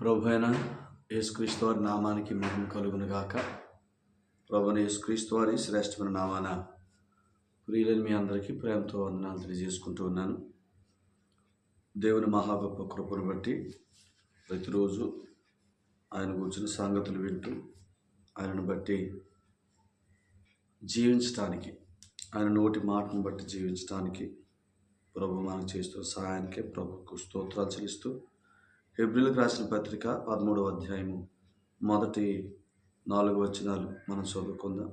ప్రభు అయిన యేసుక్రీస్తు వారి నామానికి మహిమ కలుగును గాక ప్రభుని యేసుక్రీస్తు వారి శ్రేష్టమైన నామాన ప్రియులని మీ అందరికీ ప్రేమతో వందనాలు తెలియజేసుకుంటూ ఉన్నాను. దేవుని మహా గొప్ప కృపను బట్టి ప్రతిరోజు ఆయన కూర్చున్న సంగతులు వింటూ ఆయనను బట్టి జీవించటానికి ఆయన నోటి మాటను బట్టి జీవించటానికి ప్రభు మనకు చేస్తున్న సహాయానికి ప్రభుకు స్తోత్రాలు చెల్లిస్తూ ఏప్రిల్కి రాసిన పత్రిక పదమూడవ అధ్యాయము మొదటి నాలుగు వచనాలు మనం చదువుకుందాం.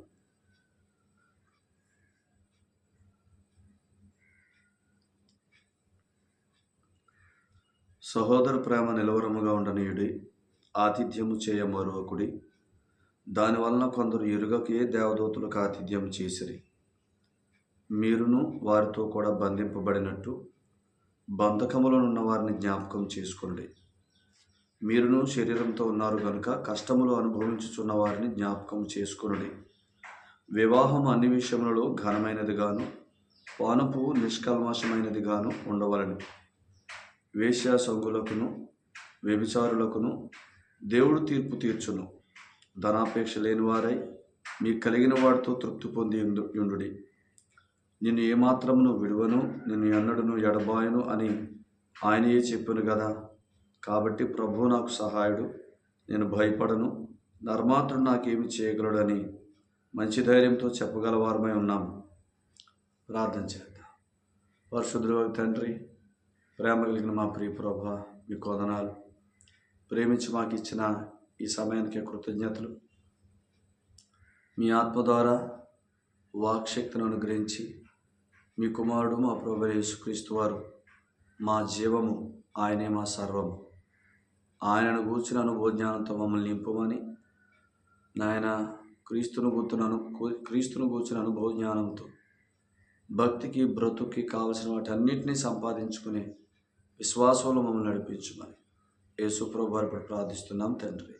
సహోదర ప్రేమ నిలవరముగా ఉండనీయుడి ఆతిథ్యము చేయ మరొకడి దానివలన కొందరు ఎరుగకే దేవదూతులకు ఆతిథ్యం చేసిరి. మీరును వారితో కూడా బంధింపబడినట్టు బంధకములో ఉన్న వారిని జ్ఞాపకం చేసుకోండి మీరును శరీరంతో ఉన్నారు కనుక కష్టములు అనుభవించుచున్న వారిని జ్ఞాపకం చేసుకొనుడి. వివాహం అన్ని విషయములలో ఘనమైనదిగాను పానుపు నిష్కల్మషమైనదిగాను ఉండవలను. వేశ్యాసంగులకును వ్యభిచారులకును దేవుడు తీర్పు తీర్చును. ధనాపేక్ష లేని వారై మీకు కలిగిన వాడితో తృప్తి పొంది యుండుడి నిన్ను ఏమాత్రమును విడువను నిన్ను ఎన్నడను ఎడబాయను అని ఆయనయే చెప్పాను కదా కాబట్టి ప్రభువు నాకు సహాయుడు నేను భయపడను. ధర్మాత్రుడు నాకేమి చేయగలడని మంచి ధైర్యంతో చెప్పగలవారమై ఉన్నాము. ప్రార్థన చేద్దాం. పరిశుద్ధుల తండ్రి ప్రేమ కలిగిన మా ప్రియ ప్రభ మీ కొదనాలు. ప్రేమించి మాకు ఇచ్చిన ఈ సమయానికి కృతజ్ఞతలు. మీ ఆత్మ ద్వారా వాక్శక్తిని అనుగ్రహించి మీ కుమారుడు మా ప్రభు యేసుక్రీస్తు వారు మా జీవము ఆయనే మా సర్వము. ఆయనను కూర్చుని అనుభవజ్ఞానంతో మమ్మల్ని నింపమని నాయన క్రీస్తును కూర్చున్న క్రీస్తును కూర్చుని అనుభవ జ్ఞానంతో భక్తికి బ్రతుక్కి కావలసిన వాటి అన్నింటినీ సంపాదించుకునే విశ్వాసంలో మమ్మల్ని నడిపించమని యేసుప్రభు వారి ప్రార్థిస్తున్నాం తండ్రి.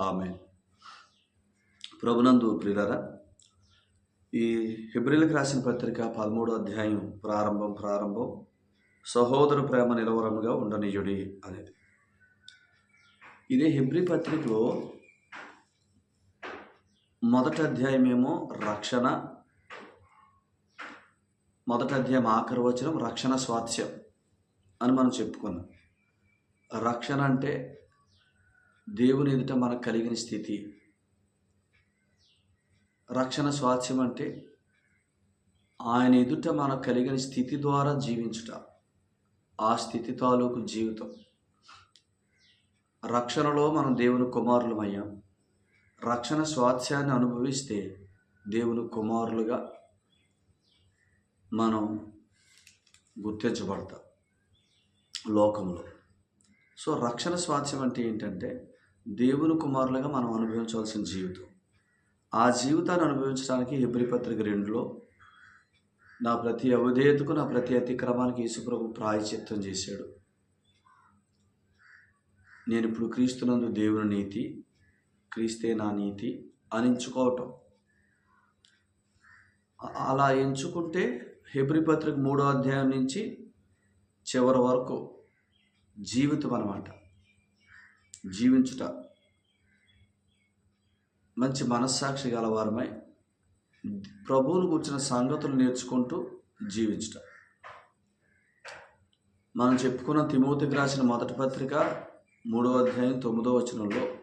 ఆమె ప్రభునందు ప్రియులరా ఈ హిబ్రిల్కి రాసిన పత్రిక పదమూడో అధ్యాయం ప్రారంభం ప్రారంభం సహోదర ప్రేమ నిలవరముగా ఉండనీయుడి అనేది. ఇదే హిబ్రి పత్రికలో మొదటి అధ్యాయం ఏమో రక్షణ మొదటి అధ్యాయం ఆఖరి వచనం రక్షణ స్వాస్థ్యం అని మనం చెప్పుకున్నాం. రక్షణ అంటే దేవుని ఎదుట మనకు కలిగిన స్థితి. రక్షణ స్వాస్థ్యం అంటే ఆయన ఎదుట మనకు కలిగిన స్థితి ద్వారా జీవించుట ఆ స్థితి తాలూకు జీవితం. రక్షణలో మనం దేవుని కుమారులమయ్యాం. రక్షణ స్వాస్థ్యాన్ని అనుభవిస్తే దేవుని కుమారులుగా మనం గుర్తించబడతాం లోకంలో. సో రక్షణ స్వాస్థ్యం అంటే ఏంటంటే దేవుని కుమారులుగా మనం అనుభవించవలసిన జీవితం. ఆ జీవితాన్ని అనుభవించడానికి ఎబ్రిపత్రిక రెండులో నా ప్రతి అవధేయతకు నా ప్రతి అతిక్రమానికి యేసుప్రభు ప్రాయచిత్తం చేశాడు. నేను ఇప్పుడు క్రీస్తునందు దేవుని నీతి క్రీస్తే నా నీతి అని ఎంచుకోవటం అలా ఎంచుకుంటే హెబ్రి పత్రిక మూడో అధ్యాయం నుంచి చివరి వరకు జీవితం అనమాట జీవించుట మంచి మనస్సాక్షి గలవారమై ప్రభువును కూర్చిన సంగతులు నేర్చుకుంటూ జీవించుట. మనం చెప్పుకున్న తిమోతికి రాసిన మొదటి పత్రిక మూడో అధ్యాయం తొమ్మిదో వచనంలో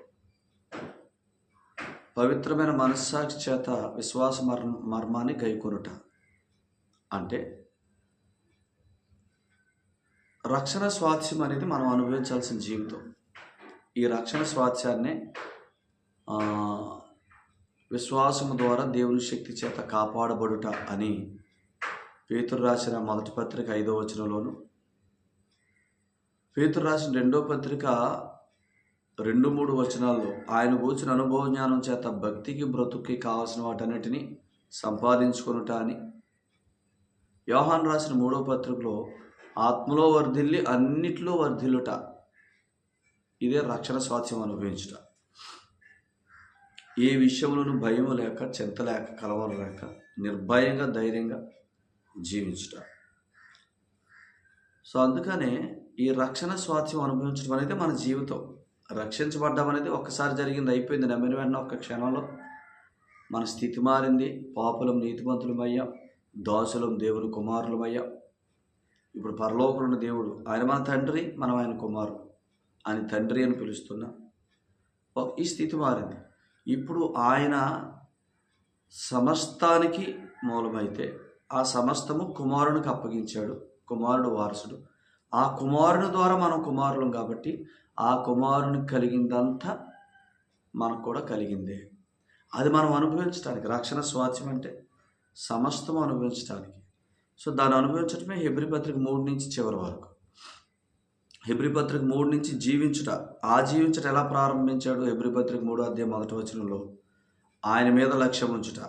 పవిత్రమైన మనస్సాక్షి చేత విశ్వాస మర్ మర్మాన్ని గైకొనుట. అంటే రక్షణ స్వాస్థ్యం అనేది మనం అనుభవించాల్సిన జీవితం. ఈ రక్షణ స్వాస్థ్యాన్నే విశ్వాసము ద్వారా దేవుని శక్తి చేత కాపాడబడుట అని పేతురు రాసిన మొదటి పత్రిక ఐదో వచనంలోను పేతురు రాసిన రెండో పత్రిక రెండు మూడు వచనాల్లో ఆయన కూర్చిన అనుభవ జ్ఞానం చేత భక్తికి బ్రతుక్కి కావాల్సిన వాటన్నిటిని సంపాదించుకొనుట అని. యోహాన్ రాసిన మూడో పత్రికలో ఆత్మలో వర్ధిల్లి అన్నిట్లో వర్ధిల్లుట ఇదే రక్షణ స్వాస్థ్యం అనుభవించుట ఏ విషయంలోనూ భయం లేక చింత లేక కలవరం లేక నిర్భయంగా ధైర్యంగా జీవించుట. సో అందుకనే ఈ రక్షణ స్వాస్థ్యం అనుభవించడం అనేది మన జీవితం. రక్షించబడ్డం అనేది ఒక్కసారి జరిగింది అయిపోయింది. నమ్మిన వెంటనే ఒక్క క్షణంలో మన స్థితి మారింది. పాపులం నీతిమంతులమయ్యాం దాసులం దేవుని కుమారులమయ్యాం ఇప్పుడు పరలోకులున్న దేవుడు ఆయన మన తండ్రి మనం ఆయన కుమారు ఆయన తండ్రి అని పిలుస్తున్నాం ఈ స్థితి మారింది. ఇప్పుడు ఆయన సమస్తానికి మూలమైతే ఆ సమస్తము కుమారునికి అప్పగించాడు. కుమారుడు వారసుడు. ఆ కుమారుని ద్వారా మనం కుమారులం కాబట్టి ఆ కుమారుని కలిగిందంతా మనకు కూడా కలిగిందే. అది మనం అనుభవించడానికి రక్షణ స్వాచ్యం అంటే సమస్తం అనుభవించడానికి సో దాన్ని అనుభవించడమే హెబ్రి పత్రిక మూడు నుంచి చివరి వరకు. హెబ్రి పత్రిక మూడు నుంచి జీవించుట ఆ జీవించట ఎలా ప్రారంభించాడు హెబ్రి పత్రిక మూడో అధ్యాయం మొదటి వచనంలో? ఆయన మీద లక్ష్యం ఉంచుట.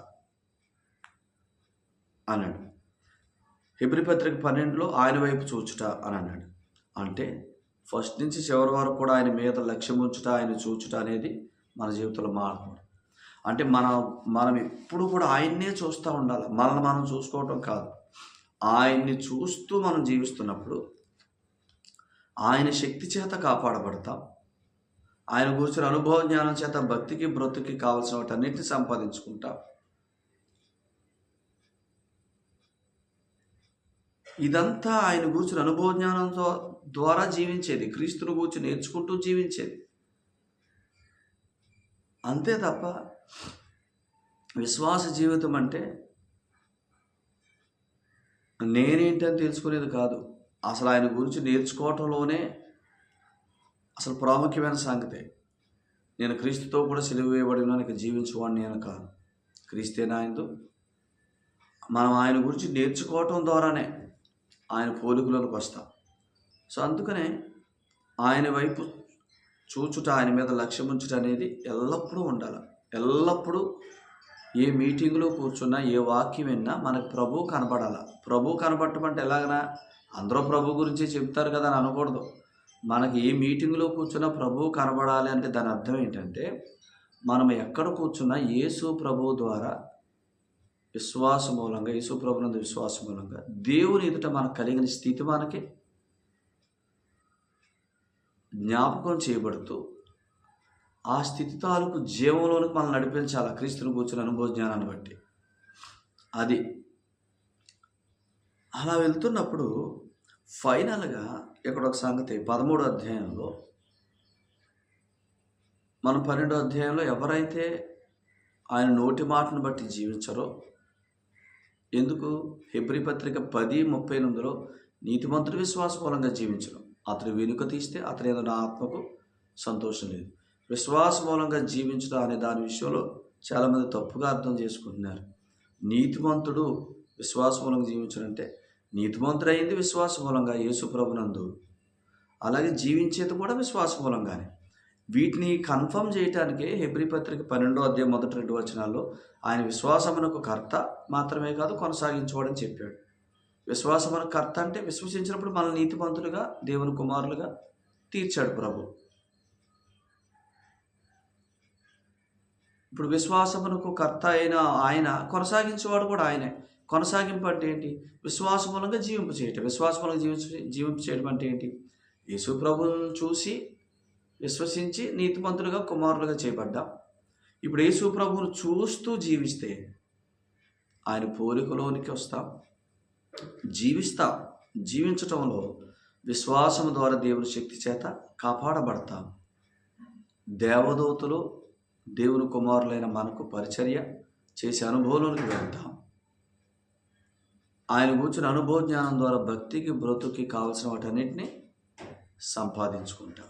అన్నాడు. హెబ్రి పత్రిక పన్నెండులో ఆయన వైపు చూచుట అని అన్నాడు. అంటే ఫస్ట్ నుంచి చివరి వరకు కూడా ఆయన మీద లక్ష్యం ఉంచుట ఆయన చూచుట అనేది మన జీవితంలో మారకూడదు అంటే మన మనం ఎప్పుడు కూడా ఆయన్నే చూస్తూ ఉండాలి. మనల్ని మనం చూసుకోవటం కాదు. ఆయన్ని చూస్తూ మనం జీవిస్తున్నప్పుడు ఆయన శక్తి చేత కాపాడబడతాం. ఆయన కూర్చుని అనుభవ జ్ఞానం చేత భక్తికి బ్రతుకి కావలసిన వాటన్నిటిని సంపాదించుకుంటాం. ఇదంతా ఆయన గూర్చిన అనుభవ జ్ఞానంతో ద్వారా జీవించేది క్రీస్తును గూర్చి నేర్చుకుంటూ జీవించేది. అంతే తప్ప విశ్వాస జీవితం అంటే నేనేంటని తెలుసుకునేది కాదు. అసలు ఆయన గురించి నేర్చుకోవటంలోనే అసలు ప్రాముఖ్యమైన సంగతే. నేను క్రీస్తుతో కూడా సెలవు వేయబడిన ఇక జీవించువాడిని నేను కాదు. క్రీస్తే నాయనతో మనం ఆయన గురించి నేర్చుకోవటం ద్వారానే ఆయన పోలికలోకి వస్తాం. సో అందుకనే ఆయన వైపు చూచుట ఆయన మీద లక్ష్యం ఉంచుట అనేది ఎల్లప్పుడూ ఉండాలి. ఎల్లప్పుడూ ఏ మీటింగ్లో కూర్చున్నా ఏ వాక్యం విన్నా మనకు ప్రభు కనపడాల ప్రభు కనపడటం అంటే ఎలాగనా అందరూ ప్రభు గురించి చెప్తారు కదా అని అనకూడదు. మనకి ఏ మీటింగ్లో కూర్చున్నా ప్రభు కనబడాలి అంటే దాని అర్థం ఏంటంటే మనం ఎక్కడ కూర్చున్నా యేసు ప్రభు ద్వారా విశ్వాస మూలంగా యేసు విశ్వాస మూలంగా. దేవుని ఎదుట మనకు కలిగిన స్థితి మనకి. జ్ఞాపకం చేయబడుతూ ఆ స్థితి తాలూకు జీవంలోనికి మనం నడిపించాలి? క్రీస్తుని కూర్చుని అనుభవ జ్ఞానాన్ని బట్టి. అది. అలా వెళ్తున్నప్పుడు ఫైనల్గా ఇక్కడ ఒక సంగతి పదమూడో అధ్యాయంలో మనం పన్నెండో అధ్యాయంలో ఎవరైతే ఆయన నోటి మాటను బట్టి జీవించరో ఎందుకు? హెబ్రి పత్రిక పది ముప్పై ఎనిమిదిలో నీతిమంతుడు విశ్వాసమూలంగా జీవించడం. అతడు వెనుక తీస్తే అతని ఏదో నా ఆత్మకు సంతోషం లేదు. విశ్వాసమూలంగా జీవించడం అనే దాని విషయంలో చాలామంది తప్పుగా అర్థం చేసుకుంటున్నారు. నీతిమంతుడు విశ్వాసమూలంగా జీవించడం అంటే నీతిమంతుడైంది విశ్వాసమూలంగా యేసుప్రభునందు. అలాగే జీవించేది కూడా విశ్వాసమూలంగానే వీటిని కన్ఫర్మ్ చేయటానికే హెబ్రి పత్రిక పన్నెండో అధ్యాయం మొదటి రెండు వచనాల్లో ఆయన విశ్వాసమునకు కర్త మాత్రమే కాదు కొనసాగించేవాడని చెప్పాడు. విశ్వాసమున కర్త అంటే విశ్వసించినప్పుడు మన నీతిమంతులుగా దేవుని కుమారులుగా తీర్చాడు ప్రభు. ఇప్పుడు విశ్వాసమునకు కర్త అయిన ఆయన కొనసాగించేవాడు కూడా ఆయనే. కొనసాగింపు అంటే ఏంటి? విశ్వాస మూలంగా జీవింపు చేయటం విశ్వాస మూలంగా జీవించ జీవింపు చేయడం అంటే ఏంటి? యేసు ప్రభువును చూసి విశ్వసించి నీతిమంతులుగా కుమారులుగా చేయబడ్డాం. ఇప్పుడు యేసు ప్రభువును చూస్తూ జీవిస్తే ఆయన పోలికలోనికి వస్తాం. జీవిస్తాం. జీవించటంలో విశ్వాసం ద్వారా దేవుని శక్తి చేత కాపాడబడతాం. దేవదూతలు దేవుని కుమారులైన మనకు పరిచర్య చేసే అనుభవంలోనికి వెళ్తాం. ఆయన కూర్చుని అనుభవ జ్ఞానం ద్వారా భక్తికి బ్రతుకి కావలసిన వాటన్నిటిని సంపాదించుకుంటాం.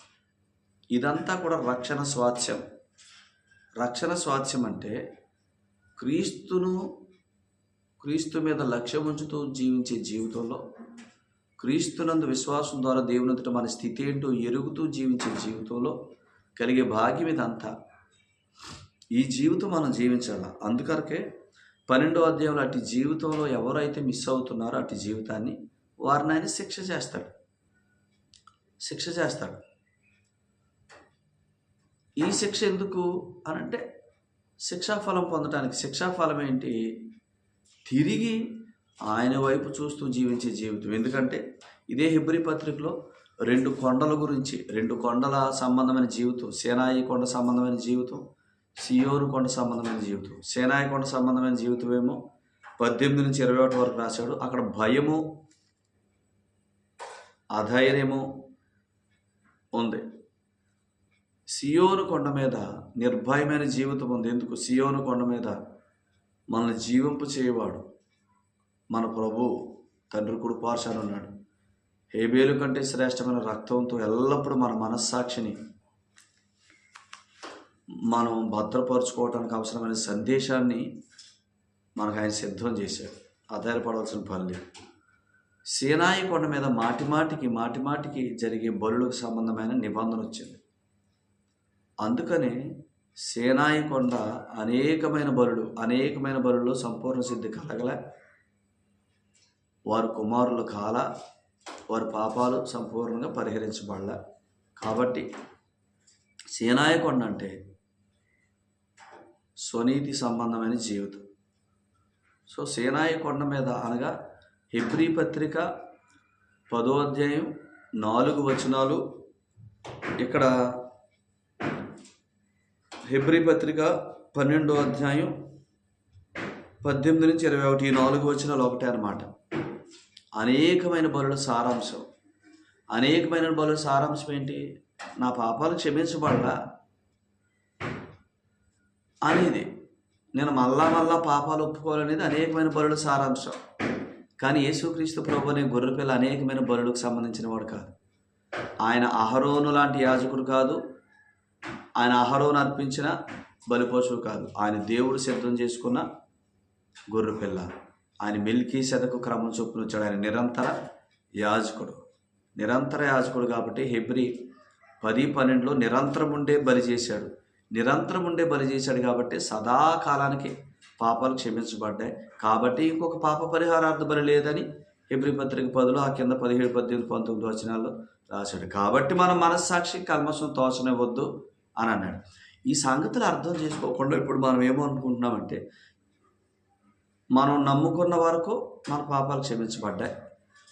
ఇదంతా కూడా రక్షణ స్వాస్థ్యం రక్షణ స్వాస్థ్యం అంటే క్రీస్తును క్రీస్తు మీద లక్ష్యం ఉంచుతూ జీవించే జీవితంలో క్రీస్తునందు విశ్వాసం ద్వారా దేవునితో మన స్థితి ఏంటో ఎరుగుతూ జీవించే జీవితంలో కలిగే భాగ్యం ఇదంతా. ఈ జీవితం మనం జీవించాలి? అందుకరకే పన్నెండో అధ్యాయంలో అటు జీవితంలో ఎవరైతే మిస్ అవుతున్నారో అటు జీవితాన్ని వారిని ఆయన శిక్ష చేస్తాడు. శిక్ష చేస్తాడు. ఈ శిక్ష ఎందుకు అని అంటే శిక్షాఫలం పొందడానికి శిక్షాఫలం ఏంటి? తిరిగి ఆయన వైపు చూస్తూ జీవించే జీవితం. ఎందుకంటే ఇదే హిబ్రి పత్రికలో రెండు కొండల గురించి రెండు కొండల సంబంధమైన జీవితం సేనాయి కొండ సంబంధమైన జీవితం సియోరు కొండ సంబంధమైన జీవితం. సేనాయి కొండ సంబంధమైన జీవితం ఏమో పద్దెనిమిది నుంచి ఇరవై ఒకటి వరకు రాశాడు. అక్కడ భయము అధైర్యము ఉంది. సియోను కొండ మీద నిర్భయమైన జీవితం ఉంది. ఎందుకు? సియోను కొండ మీద మనల్ని జీవింపు చేయవాడు మన ప్రభు తండ్రి కుడి ఉన్నాడు. హేబేలు కంటే శ్రేష్టమైన రక్తంతో ఎల్లప్పుడూ మన మనస్సాక్షిని మనం భద్రపరుచుకోవడానికి అవసరమైన సందేశాన్ని మనకు ఆయన సిద్ధం చేశాడు. ఆధారపడవలసిన పని సీనాయి కొండ మీద మాటి మాటికి మాటి మాటికి జరిగే బలులకు సంబంధమైన నిబంధన వచ్చింది. అందుకనే సేనాయి కొండ అనేకమైన బరుడు అనేకమైన బలులు సంపూర్ణ సిద్ధి కలగలే. వారి కుమారులు కాల వారి పాపాలు సంపూర్ణంగా పరిహరించబడలే. కాబట్టి సేనాయ కొండ అంటే స్వనీతి సంబంధమైన జీవితం. సో సేనాయ కొండ మీద అనగా హిబ్రీ పత్రిక పదో అధ్యాయం నాలుగు వచనాలు. ఇక్కడ హెబ్రి పత్రిక పన్నెండో అధ్యాయం పద్దెనిమిది నుంచి ఇరవై ఒకటి ఈ నాలుగు వచనాలు ఒకటే అనమాట అనేకమైన బలుల సారాంశం. అనేకమైన బలుల సారాంశం ఏంటి? నా పాపాలు క్షమించబడలా అనేది. నేను మళ్ళా మళ్ళా పాపాలు ఒప్పుకోవాలనేది అనేకమైన బలుల సారాంశం. కానీ యేసుక్రీస్తు ప్రభు అనే గొర్రెపిల్ల అనేకమైన బలులకు సంబంధించిన వాడు కాదు. ఆయన అహరోను లాంటి యాజకుడు కాదు. ఆయన అహరోను అర్పించిన బలిపశువు కాదు. ఆయన దేవుడు సిద్ధం చేసుకున్న గొర్రె పిల్ల. ఆయన మిల్కీ శతకు క్రమం చొప్పున వచ్చాడు. ఆయన నిరంతర యాజకుడు. నిరంతర యాజకుడు కాబట్టి హెబ్రి పది పన్నెండులో నిరంతరం ఉండే బలి చేశాడు. నిరంతరం ఉండే బలి చేశాడు కాబట్టి సదాకాలానికి పాపాలు క్షమించబడ్డాయి. కాబట్టి ఇంకొక పాప పరిహారార్థ బలి లేదని హెబ్రి పత్రిక పదులు ఆ కింద పదిహేడు పద్దెనిమిది పంతొమ్మిది వచనాల్లో రాశాడు. కాబట్టి మన మనస్సాక్షి కల్మషం తోచనివ్వద్దు. అని అన్నాడు. ఈ సంగతులు అర్థం చేసుకోకుండా ఇప్పుడు మనం ఏమో మనం నమ్ముకున్న వరకు మన పాపాలు క్షమించబడ్డాయి.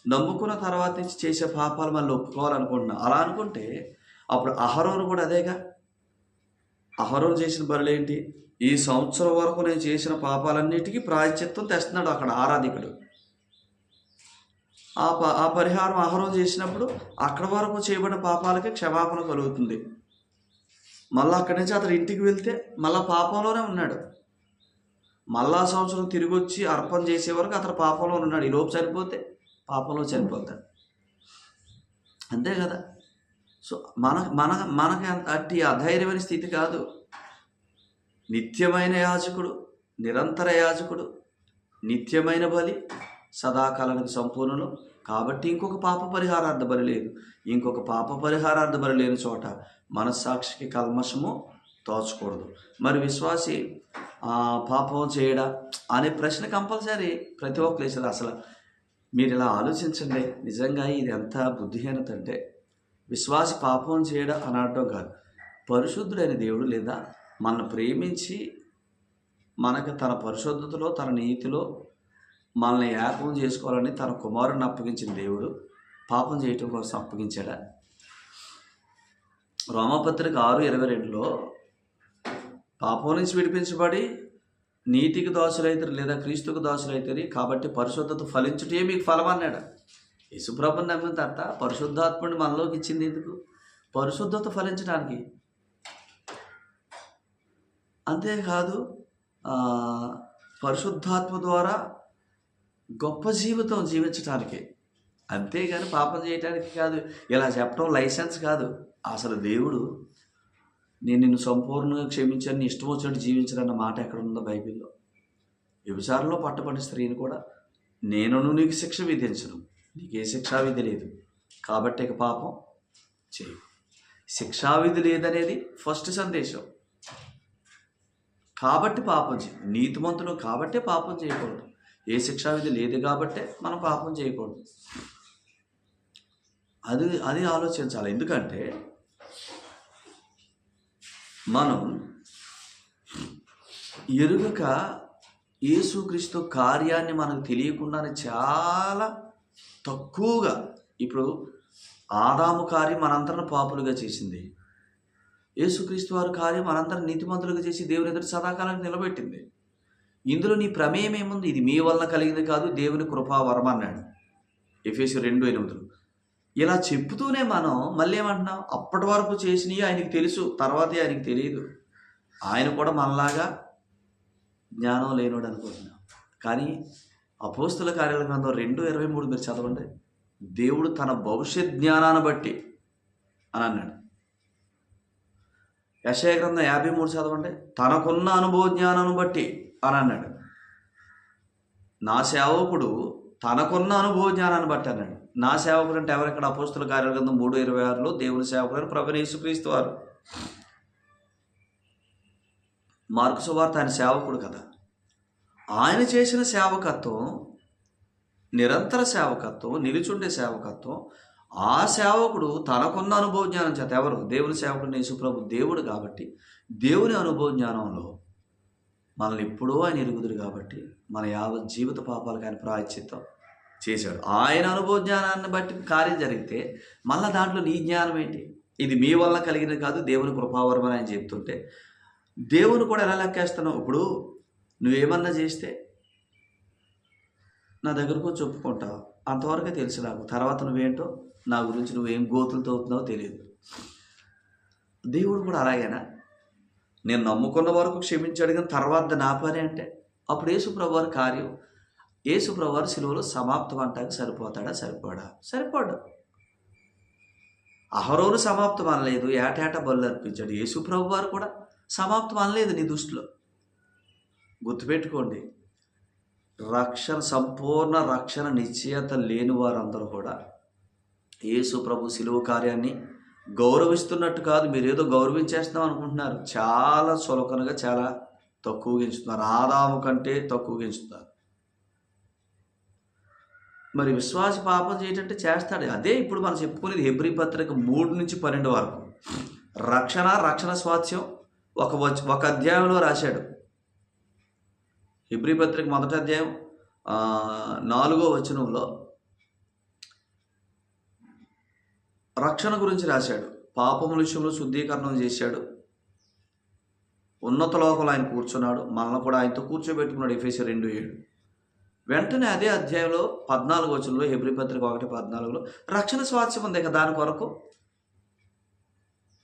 నమ్ముకున్న తర్వాత నుంచి చేసే పాపాలు మళ్ళీ ఒప్పుకోవాలనుకుంటున్నాం. అలా అనుకుంటే అప్పుడు అహరోను కూడా అదేగా? అహరోను చేసిన బరులు ఏంటి? ఈ సంవత్సరం వరకు నేను చేసిన పాపాలన్నిటికీ ప్రాయశ్చిత్వం తెస్తున్నాడు అక్కడ ఆరాధికుడు. ఆ ప ఆ పరిహారం అహరోను చేసినప్పుడు అక్కడ వరకు చేయబడిన పాపాలకి క్షమాపణ కలుగుతుంది. మళ్ళీ అక్కడి నుంచి అతను ఇంటికి వెళ్తే మళ్ళీ పాపంలోనే ఉన్నాడు. మళ్ళా సంవత్సరం తిరిగి వచ్చి అర్పణ చేసే వరకు అతను పాపంలో ఉన్నాడు. ఈ లోపు చనిపోతే పాపంలో చనిపోతాడు. అంతే కదా? సో మన మన మనకి అట్టి అధైర్యమైన స్థితి కాదు. నిత్యమైన యాజకుడు నిరంతర యాజకుడు నిత్యమైన బలి సదాకాలానికి సంపూర్ణలు. కాబట్టి ఇంకొక పాప పరిహారార్థ బలి లేదు. ఇంకొక పాప పరిహారార్థ బలి లేని చోట మనస్సాక్షికి కల్మషము తోచకూడదు. మరి విశ్వాసి పాపం చేయడా? అనే ప్రశ్న కంపల్సరీ ప్రతి ఒక్కరు వేసారు అసలు మీరు ఇలా ఆలోచించండి. నిజంగా ఇది ఎంత బుద్ధిహీనత అంటే విశ్వాసి పాపం చేయడా అని అనడం కాదు. పరిశుద్ధుడైన దేవుడు లేదా మనను ప్రేమించి మనకు తన పరిశుద్ధతలో తన నీతిలో మనల్ని ఏకం చేసుకోవాలని తన కుమారుని అప్పగించిన దేవుడు పాపం చేయటం కోసం అప్పగించాడా? రోమపత్రిక ఆరు ఇరవై రెండులో పాపం నుంచి విడిపించబడి నీతికి దోషులైతారు లేదా క్రీస్తుకు దోషులైతారు కాబట్టి పరిశుద్ధత ఫలించుటే మీకు ఫలం అన్నాడు. యేసుప్రభుని నమ్మిన తర్వాత పరిశుద్ధాత్ముడిని మనలోకి ఇచ్చింది ఎందుకు? పరిశుద్ధత ఫలించడానికి అంతేకాదు పరిశుద్ధాత్మ ద్వారా గొప్ప జీవితం జీవించడానికి అంతేగాని పాపం చేయటానికి కాదు. ఇలా చెప్పడం లైసెన్స్ కాదు. అసలు దేవుడు నేను నిన్ను సంపూర్ణంగా క్షమించాను ఇష్టం వచ్చినట్టు జీవించడన్న మాట ఎక్కడ ఉందో బైబిల్లో. వ్యభిచారంలో పట్టబడిన స్త్రీని కూడా నేను నీకు శిక్ష విధించను. నీకు ఏ శిక్షా విధి లేదు. కాబట్టి ఇక పాపం చేయు శిక్షావిధి లేదనేది ఫస్ట్ సందేశం. కాబట్టి పాపం చేయ నీతిమంతులు కాబట్టే పాపం చేయకూడదు. ఏ శిక్షావిధి లేదు కాబట్టే మనం పాపం చేయకూడదు. అది అది ఆలోచించాలి. ఎందుకంటే మనం ఎరుగక యేసుక్రీస్తు కార్యాన్ని మనకు తెలియకుండానే చాలా తక్కువగా ఇప్పుడు ఆదాము కార్యం మనందరిని పాపులుగా చేసింది. యేసుక్రీస్తు వారి కార్యం మనందరం నీతిమంతులుగా చేసి దేవుని ఎదురు సదాకాలానికి నిలబెట్టింది. ఇందులో నీ ప్రమేయం ఏముంది? ఇది మీ వల్ల కలిగింది కాదు దేవుని కృపావరం అన్నాడు. ఎఫ్ఎసి రెండు ఎనిమిదిలో. ఇలా చెప్తూనే మనం మళ్ళీ ఏమంటున్నాం? అప్పటి వరకు చేసినవి ఆయనకి తెలుసు తర్వాతే ఆయనకి తెలియదు. ఆయన కూడా మనలాగా జ్ఞానం లేనోడు అనుకుంటున్నాం. కానీ అపోస్తుల కార్యాల గ్రంథం రెండు ఇరవై మూడు మీరు చదవండి. దేవుడు తన భవిష్యత్ జ్ఞానాన్ని బట్టి అని అన్నాడు. యశయ గ్రంథం యాభై మూడు చదవండి. తనకున్న అనుభవ జ్ఞానాన్ని బట్టి అని అన్నాడు. నా సేవకుడు తనకున్న అనుభవ జ్ఞానాన్ని బట్టి అన్నాడు. నా సేవకుడు అంటే ఎవరెక్కడ? అపోస్తుల కార్యాల మూడు ఇరవై ఆరులో దేవుని సేవకుడు ప్రభు యేసుక్రీస్తు వారు. మార్కు సువార్త ఆయన సేవకుడు కదా. ఆయన చేసిన సేవకత్వం నిరంతర సేవకత్వం నిలుచుండే సేవకత్వం ఆ సేవకుడు తనకున్న అనుభవ జ్ఞానం చేత ఎవరు? దేవుని సేవకుడు యేసుప్రభు దేవుడు కాబట్టి దేవుని అనుభవ జ్ఞానంలో మనల్ని ఎప్పుడూ ఆయన ఎరుగుదురు కాబట్టి మన యావత్ జీవిత పాపాలకు ఆయన ప్రాయశ్చిత్తం. చేశాడు. ఆయన అనుభవ జ్ఞానాన్ని బట్టి కార్యం జరిగితే మళ్ళీ దాంట్లో నీ జ్ఞానం ఏంటి? ఇది మీ వల్ల కలిగినది కాదు దేవుని కృపావరం అని ఆయన చెప్తుంటే దేవుని కూడా ఎలా లెక్కేస్తున్నావు? ఇప్పుడు నువ్వేమన్నా చేస్తే నా దగ్గరకు చెప్పుకుంటావు అంతవరకు అంతవరకే తెలుసు నాకు. తర్వాత నువ్వేంటో నా గురించి నువ్వేం గోతులతో అవుతున్నావో తెలియదు. దేవుడు కూడా అలాగేనా? నేను నమ్ముకున్న వరకు క్షమించాడు కానీ తర్వాత నా పని అంటే అప్పుడు యేసుప్రభు వారి కార్యం యేసుప్రభు వారి సిలువలో సమాప్తం అంటాక సరిపోతాడా? సరిపోడా? సరిపోడు. అహరోను సమాప్తం అనలేదు ఏటేట బలు అర్పించాడు యేసుప్రభు వారు కూడా సమాప్తం అనలేదు నీ దృష్టిలో. గుర్తుపెట్టుకోండి రక్షణ సంపూర్ణ రక్షణ నిశ్చయత లేని వారందరూ కూడా యేసు ప్రభు సిలువ కార్యాన్ని గౌరవిస్తున్నట్టు కాదు మీరు ఏదో గౌరవించేస్తాం అనుకుంటున్నారు. చాలా చులకనగా చాలా తక్కువగా ఎంచుతున్నారు. ఆదాము కంటే తక్కువ ఎంచుతున్నారు. మరి విశ్వాస పాపం చేయటంటే చేస్తాడు. అదే ఇప్పుడు మనం చెప్పుకునేది హెబ్రి పత్రిక మూడు నుంచి పన్నెండు వరకు. రక్షణ రక్షణ స్వాస్థ్యం ఒక ఒక అధ్యాయంలో రాశాడు. హిబ్రి పత్రిక మొదటి అధ్యాయం నాలుగో వచనంలో రక్షణ గురించి రాశాడు. పాపముల విషయంలో శుద్ధీకరణం చేశాడు. ఉన్నత లోపల ఆయన కూర్చున్నాడు. మనల్ని కూడా ఆయనతో కూర్చోబెట్టుకున్నాడు. ఎఫ్ఎసి రెండు ఏడు. వెంటనే అదే అధ్యాయంలో పద్నాలుగు వచనంలో హెబ్రి పత్రిక ఒకటి పద్నాలుగులో రక్షణ స్వాస్థ్యం ఉంది కదా దాని కొరకు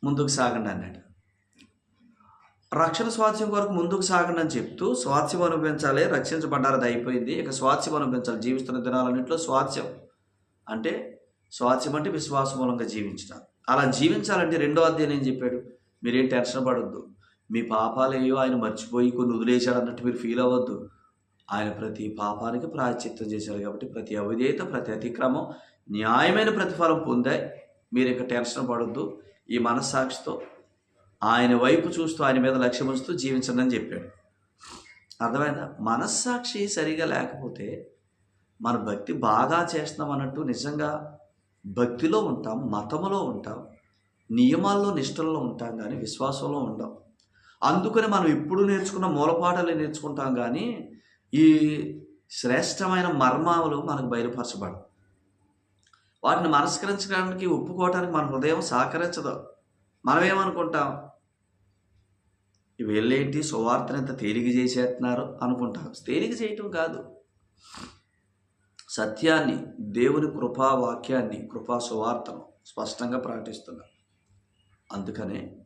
ముందుకు సాగండి అన్నాడు. రక్షణ స్వాస్థ్యం కొరకు ముందుకు సాగండి అని చెప్తూ స్వాస్థ్యం అనుభవించాలి రక్షించబడ్డారది అయిపోయింది. ఇక స్వాస్థ్యం అనుభవించాలి జీవిస్తున్న దినాలన్నింటిలో స్వాస్థ్యం అంటే స్వాస్థ్యం అంటే విశ్వాస మూలంగా జీవించడం అలా జీవించాలంటే రెండో అధ్యాయం ఏం చెప్పాడు? మీరేం టెన్షన్ పడొద్దు. మీ పాపాలేయో ఆయన మర్చిపోయి కొన్ని వదిలేశాడు అన్నట్టు మీరు ఫీల్ అవ్వద్దు. ఆయన ప్రతి పాపానికి ప్రాయశ్చిత్తం చేశారు కాబట్టి ప్రతి అవిధేయత ప్రతి అతిక్రమం న్యాయమైన ప్రతిఫలం పొందాయి మీరు ఇక టెన్షన్ పడొద్దు. ఈ మనస్సాక్షితో ఆయన వైపు చూస్తూ ఆయన మీద లక్ష్యం ఉంచుతూ జీవించండి అని చెప్పాడు. అర్థమైందా? మనస్సాక్షి సరిగా లేకపోతే మన భక్తి బాగా చేస్తున్నాం అన్నట్టు నిజంగా భక్తిలో ఉంటాం మతములో ఉంటాం నియమాల్లో నిష్టల్లో ఉంటాం కానీ విశ్వాసంలో ఉండం. అందుకని మనం ఇప్పుడు నేర్చుకున్న మూలపాఠాలు నేర్చుకుంటాం కానీ ఈ శ్రేష్టమైన మర్మాలు మనకు బయలుపరచబడవు. వాటిని మనస్కరించడానికి ఒప్పుకోవటానికి మన హృదయం సహకరించదు. మనం ఏమనుకుంటాం వీళ్ళేంటి? సువార్తను ఇంత తేలిక చేసేస్తున్నారు అనుకుంటాం. తేలిక చేయటం కాదు. సత్యాన్ని దేవుని కృపా వాక్యాన్ని కృపా సువార్తను స్పష్టంగా ప్రకటిస్తున్నాం. అందుకనే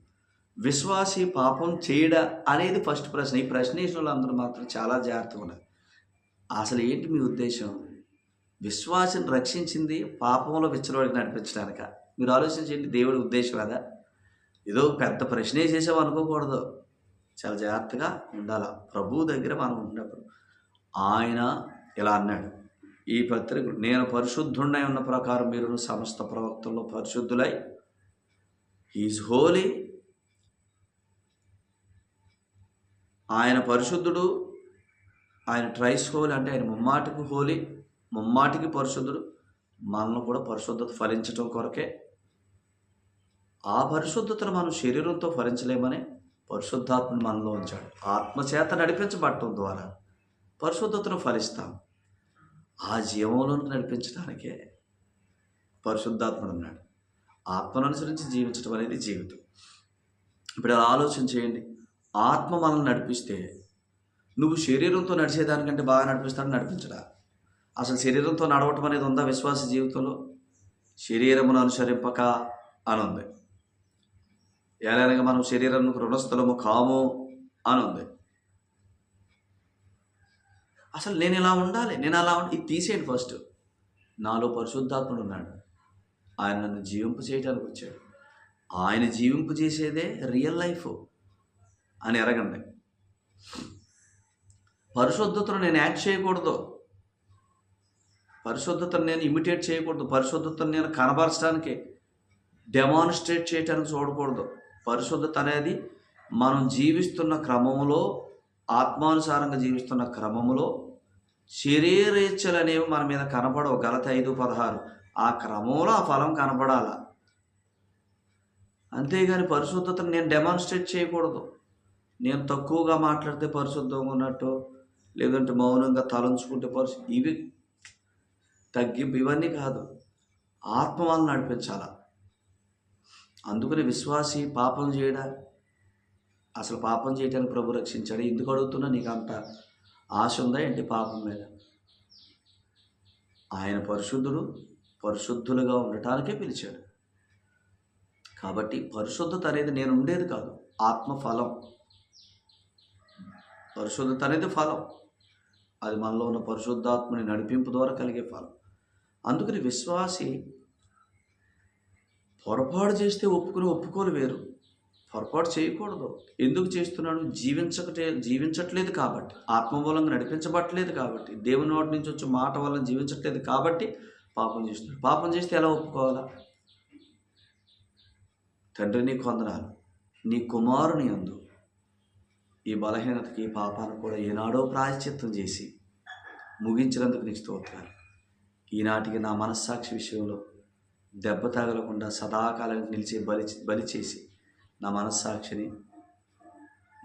విశ్వాసి పాపం చేయడా అనేది ఫస్ట్ ప్రశ్న. ఈ ప్రశ్న వేసిన వాళ్ళందరూ మాత్రం చాలా జాగ్రత్తగా ఉన్నారు అసలు ఏంటి మీ ఉద్దేశం? విశ్వాసం రక్షించింది పాపంలో విచ్చలవాడికి నడిపించడానిక? మీరు ఆలోచించండి దేవుడి ఉద్దేశం అదా? ఏదో పెద్ద ప్రశ్నే వేసేసాం అనుకోకూడదు. చాలా జాగ్రత్తగా ఉండాలి? ప్రభు దగ్గర మనం ఉన్నప్పుడు ఆయన ఇలా అన్నాడు. ఈ పత్రిక నేను పరిశుద్ధుండై ఉన్న ప్రకారం మీరు సమస్త ప్రవక్తల్లో పరిశుద్ధులై హీజ్ హోలీ ఆయన పరిశుద్ధుడు ఆయన ట్రైస్ హోలీ అంటే ఆయన ముమ్మాటికి హోలీ ముమ్మాటికి పరిశుద్ధుడు మనల్ని కూడా పరిశుద్ధత ఫలించటం కొరకే. ఆ పరిశుద్ధతను మనం శరీరంతో ఫలించలేమని పరిశుద్ధాత్మని మనలో ఉంచాడు. ఆత్మచేత నడిపించబడటం ద్వారా పరిశుద్ధతను ఫలిస్తాం. ఆ జీవంలో నడిపించడానికే పరిశుద్ధాత్ముడు ఉన్నాడు. ఆత్మను అనుసరించి జీవించడం అనేది జీవితం. ఇప్పుడు అది ఆలోచన చేయండి. ఆత్మ మనల్ని నడిపిస్తే నువ్వు శరీరంతో నడిచేదానికంటే బాగా నడిపిస్తాడు నడిపించడా? అసలు శరీరంతో నడవటం అనేది ఉందా విశ్వాస జీవితంలో? శరీరమును అనుసరింపక అని ఉంది. ఎలాగ మనం శరీరం రుణస్థలము కాము అని ఉంది. అసలు నేను ఇలా ఉండాలి నేను అలా ఉండి ఇది తీసేయండి ఫస్ట్. నాలో పరిశుద్ధాత్ముడు ఉన్నాడు. ఆయన నన్ను జీవింపు చేయడానికి వచ్చాడు. ఆయన జీవింపు చేసేదే రియల్ లైఫ్. అని ఎరగండి. పరిశుద్ధతను నేను యాక్ట్ చేయకూడదు. పరిశుద్ధతను నేను ఇమిటేట్ చేయకూడదు. పరిశుద్ధతను నేను కనబరచడానికి డెమాన్స్ట్రేట్ చేయడానికి చూడకూడదు. పరిశుద్ధత అనేది మనం జీవిస్తున్న క్రమంలో ఆత్మానుసారంగా జీవిస్తున్న క్రమంలో శరీరేచ్ఛలు అనేవి మన మీద కనపడవు. గలత ఐదు పదహారు. ఆ క్రమంలో ఆ ఫలం కనపడాల. అంతేగాని పరిశుద్ధతను నేను డెమాన్స్ట్రేట్ చేయకూడదు. నేను తక్కువగా మాట్లాడితే పరిశుద్ధంగా ఉన్నట్టు లేదంటే మౌనంగా తలంచుకుంటే పరిశు ఇవి తగ్గింపు ఇవన్నీ కాదు. ఆత్మ వాళ్ళని నడిపించాల? అందుకని విశ్వాసి పాపం చేయడా? అసలు పాపం చేయడానికి ప్రభు రక్షించాడు? ఎందుకు అడుగుతున్నా నీకు అంత ఆశ ఉందా ఏంటి పాపం మీద? ఆయన పరిశుద్ధుడు పరిశుద్ధులుగా ఉండటానికే పిలిచాడు. కాబట్టి పరిశుద్ధత అనేది నేను ఉండేది కాదు. ఆత్మ ఫలం పరిశుద్ధత అనేది ఫలం. అది మనలో ఉన్న పరిశుద్ధాత్మని నడిపింపు ద్వారా కలిగే ఫలం. అందుకని విశ్వాసి పొరపాటు చేస్తే ఒప్పుకుని ఒప్పుకోలు వేరు. పొరపాటు చేయకూడదు. ఎందుకు చేస్తున్నాడు? జీవించకటే జీవించట్లేదు కాబట్టి. ఆత్మమూలంగా నడిపించబట్టలేదు కాబట్టి. దేవుని వాటి నుంచి వచ్చే మాట వల్ల జీవించట్లేదు కాబట్టి పాపం చేస్తున్నాడు. పాపం చేస్తే ఎలా ఒప్పుకోవాలా? తండ్రి నీ కొందనాలు. నీ కుమారుని అందు ఈ బలహీనతకి ఈ పాపాన్ని కూడా ఏనాడో ప్రాయశ్చిత్తం చేసి ముగించినందుకు నీకు స్తోత్రాలు. ఈనాటికి నా మనస్సాక్షి విషయంలో దెబ్బ తగలకుండా సదాకాలానికి నిలిచి బలి బలి చేసి నా మనస్సాక్షిని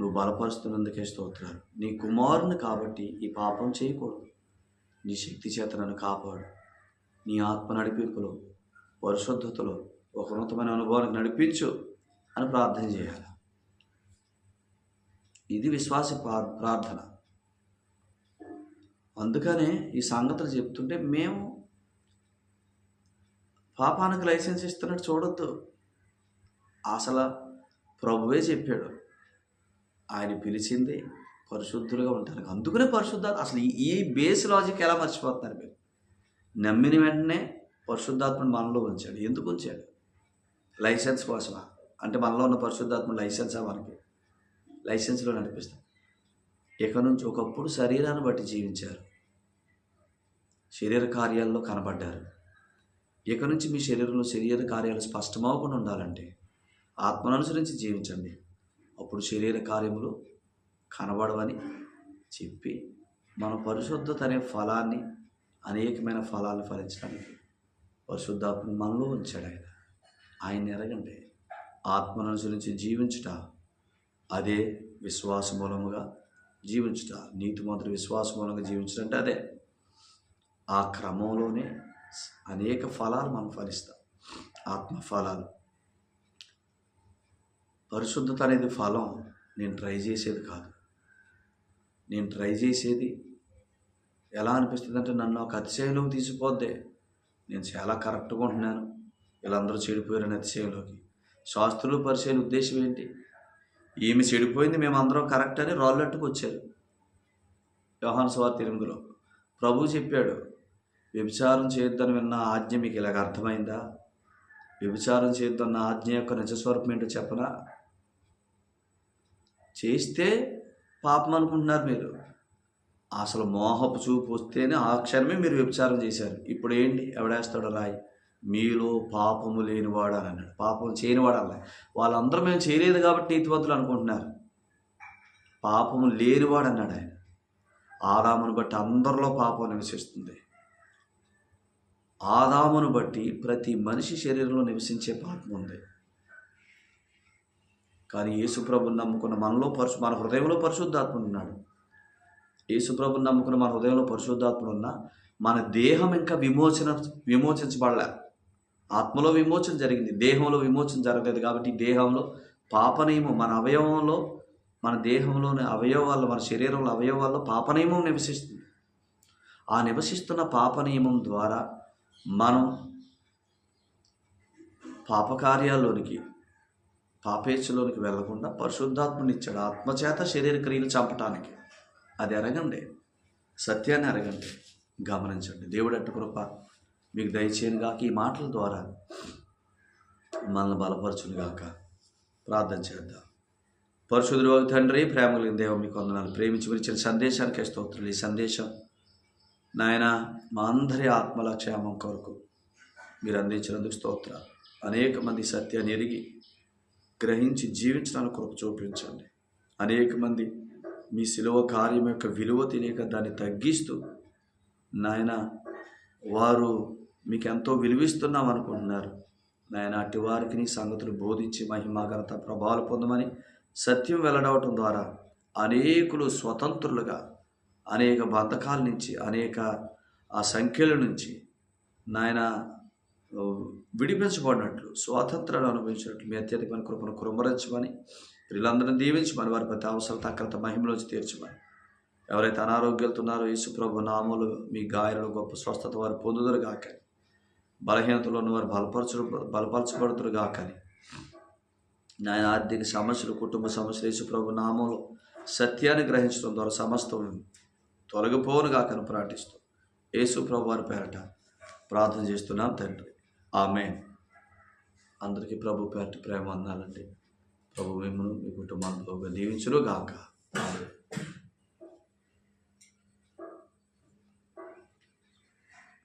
నువ్వు బలపరుస్తున్నందుకే స్తోత్రాలు. నీ కుమారుని కాబట్టి ఈ పాపం చేయకూడదు. నీ శక్తి చేత నన్ను కాపాడు. నీ ఆత్మ నడిపింపులో పరిశుద్ధతలో ఒక ఉన్నతమైన అనుభవానికి నడిపించు అని ప్రార్థన చేయాలి. ఇది విశ్వాస ప్రా- ప్రార్థన. అందుకనే ఈ సంగతులు చెప్తుంటే మేము పాపానికి లైసెన్స్ ఇస్తున్నట్టు చూడొద్దు. అసలు ప్రభువే చెప్పాడు. ఆయన పిలిచింది పరిశుద్ధులుగా ఉంటారు అందుకనే పరిశుద్ధాత్మ అసలు ఈ- ఈ బేస్ లాజిక్ ఎలా మర్చిపోతున్నారు మీరు? నమ్మిన వెంటనే పరిశుద్ధాత్మను మనలో ఉంచాడు. ఎందుకు ఉంచాడు? లైసెన్స్ కోసమా? అంటే మనలో ఉన్న పరిశుద్ధాత్మ లైసెన్సా మనకి? లైసెన్స్లో నడిపిస్తాం. ఇక నుంచి ఒకప్పుడు శరీరాన్ని బట్టి జీవించారు. శరీర కార్యాల్లో కనబడ్డారు. ఇక నుంచి మీ శరీరంలో శరీర కార్యాలు స్పష్టమవకుండా ఉండాలంటే ఆత్మను అనుసరించి జీవించండి. అప్పుడు శరీర కార్యములు కనబడవని చెప్పి మన పరిశుద్ధత అనే ఫలాన్ని అనేకమైన ఫలాలు ఫలించడానికి పరిశుద్ధాత్మ మనలో ఉంచాడు ఆయన. ఆయన ఎరగండి. ఆత్మను అనుసరించి జీవించుట అదే విశ్వాస మూలముగా జీవించుట. నీతి మాత్రం విశ్వాస మూలంగా జీవించడం అంటే అదే. ఆ క్రమంలోనే అనేక ఫలాలు మనం ఫలిస్తాం. ఆత్మ ఫలాలు పరిశుద్ధత అనేది ఫలం. నేను ట్రై చేసేది కాదు. నేను ట్రై చేసేది ఎలా అనిపిస్తుంది అంటే నన్ను ఒక అతిశయంలోకి తీసిపోద్దే. నేను చాలా కరెక్ట్గా ఉంటున్నాను. వీళ్ళందరూ చెడిపోయారని అతిశయంలోకి. శాస్త్రులు పరిచయం ఉద్దేశం ఏంటి? ఈమె చెడిపోయింది మేమందరం కరెక్ట్ అని రాళ్ళట్టుకు వచ్చారు యోహాన్ స్వార్థ ఎనిమిదిలో ప్రభు చెప్పాడు వ్యభిచారం చేయొద్దని విన్న ఆజ్ఞ మీకు ఇలాగ అర్థమైందా? వ్యభిచారం చేయొద్దన్న ఆజ్ఞ యొక్క నిజస్వరూపం ఏంటో చెప్పనా? చేస్తే పాపం అనుకుంటున్నారు మీరు. అసలు మోహపు చూపు వస్తేనే ఆ క్షణమే మీరు వ్యభిచారం చేశారు. ఇప్పుడు ఏంటి? ఎవడేస్తాడో రాయి. మీలో పాపము లేనివాడు అని అన్నాడు. పాపం చేయనివాడు అలా వాళ్ళందరూ మేము చేయలేదు కాబట్టి నీతివంతులు అనుకుంటున్నారు. పాపము లేనివాడు అన్నాడు ఆయన. ఆదామును బట్టి అందరిలో పాపం నివసిస్తుంది. ఆదామును బట్టి ప్రతి మనిషి శరీరంలో నివసించే పాపం ఉంది. కానీ యేసుప్రభుని నమ్ముకున్న మనలో పరిశు మన హృదయంలో పరిశుద్ధాత్ముడు ఉన్నాడు. యేసుప్రభుని నమ్ముకున్న మన హృదయంలో పరిశుద్ధాత్ముడు ఉన్నా మన దేహం ఇంకా విమోచన విమోచించబడలే. ఆత్మలో విమోచన జరిగింది. దేహంలో విమోచన జరగలేదు కాబట్టి దేహంలో పాపనియమం మన అవయవంలో మన దేహంలోని అవయవాల్లో మన శరీరంలో అవయవాల్లో పాపనియమం నివసిస్తుంది. ఆ నివసిస్తున్న పాపనియమం ద్వారా మనం పాపకార్యాల్లోనికి పాపేచ్ఛలోనికి వెళ్ళకుండా పరిశుద్ధాత్మనిచ్చాడు ఆత్మచేత శరీర క్రియలు చంపటానికి. అది అరగండి. సత్యాన్ని అరగండి. గమనించండి. దేవుడు అట్టు కృప మీకు దయచేయను గాక. ఈ మాటల ద్వారా మనల్ని బలపరచును గాక. ప్రార్థన చేద్దాం. పరిశుద్ధుడు ఒక తండ్రి ప్రేమ కలిగిన దేవం మీకు వందనాలు. ప్రేమించి ఇచ్చిన సందేశానికి స్తోత్రులు. ఈ సందేశం నాయన మా అందరి ఆత్మల క్షేమం కొరకు మీరు అందించినందుకు స్తోత్రాలు. అనేక మంది సత్యాన్ని ఎరిగి గ్రహించి జీవించడానికి కొరకు చూపించండి. అనేక మంది మీ సిలువ కార్యం యొక్క విలువ తెలియక దాన్ని తగ్గిస్తూ నాయన వారు మీకు ఎంతో విలువిస్తున్నాం అనుకుంటున్నారు. నాయన అట్టి వారికి నీ సంగతులు బోధించి మహిమాఘనత ప్రభావాలు పొందమని సత్యం వెల్లడవటం ద్వారా అనేకులు స్వతంత్రులుగా అనేక బంధకాల నుంచి అనేక ఆ సంఖ్యల నుంచి నాయన విడిపించబడినట్లు స్వాతంత్రాన్ని అనుభవించినట్లు మీ అత్యధికమైన కృపను కురుమరించమని వీళ్ళందరినీ దీవించమని వారి ప్రతి అవసరం తక్కంత మహిమలోంచి తీర్చమని. ఎవరైతే అనారోగ్యాలతో ఉన్నారో యేసు ప్రభు మీ గాయాలను గొప్ప స్వస్థత వారు పొందుదరు గాకని బలహీనతలో ఉన్నవారు బలపరచు బలపరచబడుతురు కాకని నాయన ఆర్థిక సమస్యలు కుటుంబ సమస్యలు యేసు ప్రభు నామంలో సత్యాన్ని గ్రహించడం ద్వారా సమస్తం తొలగిపోను గాకని ప్రార్థిస్తూ యేసు ప్రభు వారి పేరట ప్రార్థన చేస్తున్నాం తండ్రి. ఆమె అందరికీ ప్రభు పేరటి ప్రేమ అందాలండి ప్రభు మిమ్మల్ని మీ కుటుంబాన్ని దీవించును గాక